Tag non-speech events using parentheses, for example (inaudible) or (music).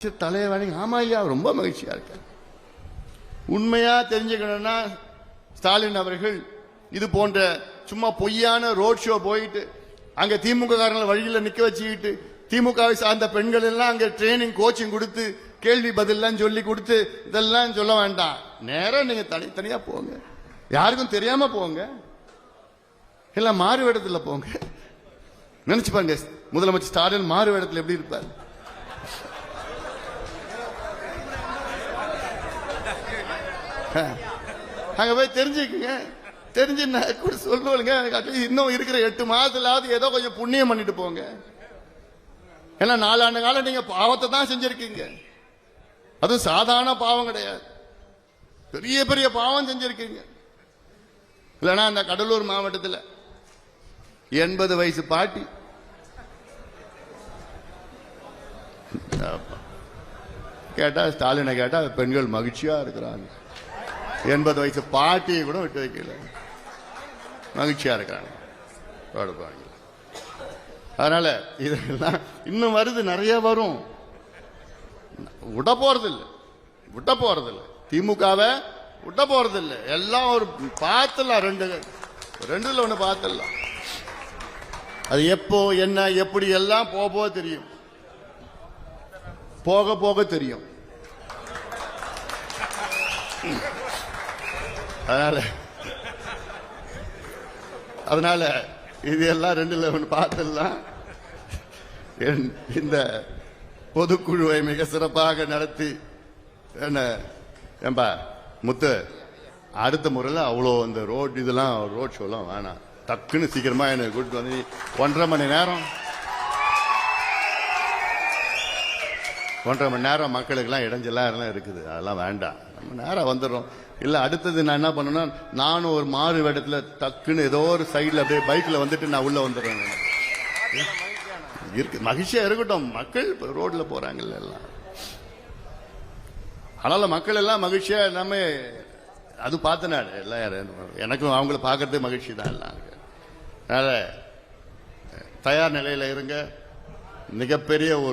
தலைவணி ஆமா ஐயா ரொம்ப மகிழ்ச்சியா இருக்கார் உண்மையா தெரிஞ்சுக்கணும்னா ஸ்டாலின் அவர்கள் இது போன்ற சும்மா பொய்யான ரோட் ஷோ போயிட்டு அங்க திமுக காரங்களை வழியில நிக்க வச்சுக்கிட்டு திமுகவை சார்ந்த பெண்கள் எல்லாம் அங்க ட்ரைனிங் கோச்சிங் கொடுத்து கேள்வி பதில்லாம் சொல்லி கொடுத்து இதெல்லாம் சொல்ல வேண்டாம். நேராக நீங்க தனித்தனியா போங்க. யாருக்கும் தெரியாம போங்க. இல்ல மாறு வேடத்துல போங்க. நினைச்சு பாருங்க முதலமைச்சர் ஸ்டாலின் மாறு வேடத்துல எப்படி இருப்பார்? (laughs) அங்க போய் தெரிஞ்சுக்குங்க. தெரிஞ்சு நான் கூட சொல்லுவாங்க அட்லீஸ்ட் இன்னும் இருக்கிற எட்டு மாதத்துலாவது ஏதோ கொஞ்சம் புண்ணியம் பண்ணிட்டு போங்க. ஏன்னா நாலாண்டு காலம் நீங்க பாவத்தை தான் செஞ்சிருக்கீங்க. அதுவும் சாதாரண பாவம் கிடையாது. பெரிய பெரிய பாவம் செஞ்சிருக்கீங்க. இல்லைன்னா அந்த கடலூர் மாவட்டத்தில் எண்பது வயசு பாட்டி. கேட்டா ஸ்டாலினை கேட்டா பெண்கள் மகிழ்ச்சியா இருக்கிறாங்க. எண்பது வயசு பாட்டியை கூட விட்டு வைக்கல. மகிழ்ச்சியா இருக்கிறாங்க. பாடுபாங்க அதனால இதெல்லாம் இன்னும் வருது நிறைய வரும். விட போறதில்லை. விட விட்ட இல்லை திமுகவை விட்ட போறதில்லை. எல்லாம் ஒரு பார்த்துடலாம் ரெண்டு ரெண்டுல ஒன்று பார்த்துடலாம். அது எப்போ என்ன எப்படி எல்லாம் போக போக தெரியும். போக போக தெரியும். அதனால அதனால இது எல்லாம் ரெண்டுல ஒன்று பார்த்துடலாம். என்- இந்த பொதுக்குழுவை மிக சிறப்பாக நடத்தி என்ன ஏம்பா முத்து அடுத்த முறையில் அவ்வளோ இந்த ரோட் இதெல்லாம் ரோட் ஷோலாம் வேணாம். டக்குன்னு சீக்கிரமாக என்னை கூட்டிட்டு வந்து ஒன்றரை மணி நேரம் ஒன்றரை மணி நேரம் மக்களுக்கெல்லாம் இடைஞ்சலாக எல்லாம் இருக்குது. அதெல்லாம் வேண்டாம். நம்ம நேரம் வந்துடுறோம் இல்லை அடுத்தது நான் என்ன பண்ணேன்னா நானும் ஒரு மாறு இடத்துல டக்குன்னு ஏதோ ஒரு சைடில் அப்படியே பைக்கில் வந்துட்டு நான் உள்ளே வந்துடுறேன் இருக்கு. மகிழ்ச்சியாக இருக்கட்டும். மக்கள் இப்போ ரோட்டில் போகிறாங்கல்ல எல்லாம். அதனால் மக்கள் எல்லாம் மகிழ்ச்சியாக எல்லாமே அது பார்த்த நாடு எல்லாம் எனக்கும் அவங்கள பார்க்கறது மகிழ்ச்சி தான் எல்லாம். அதனால் தயார் நிலையில் இருங்க. மிகப்பெரிய ஒரு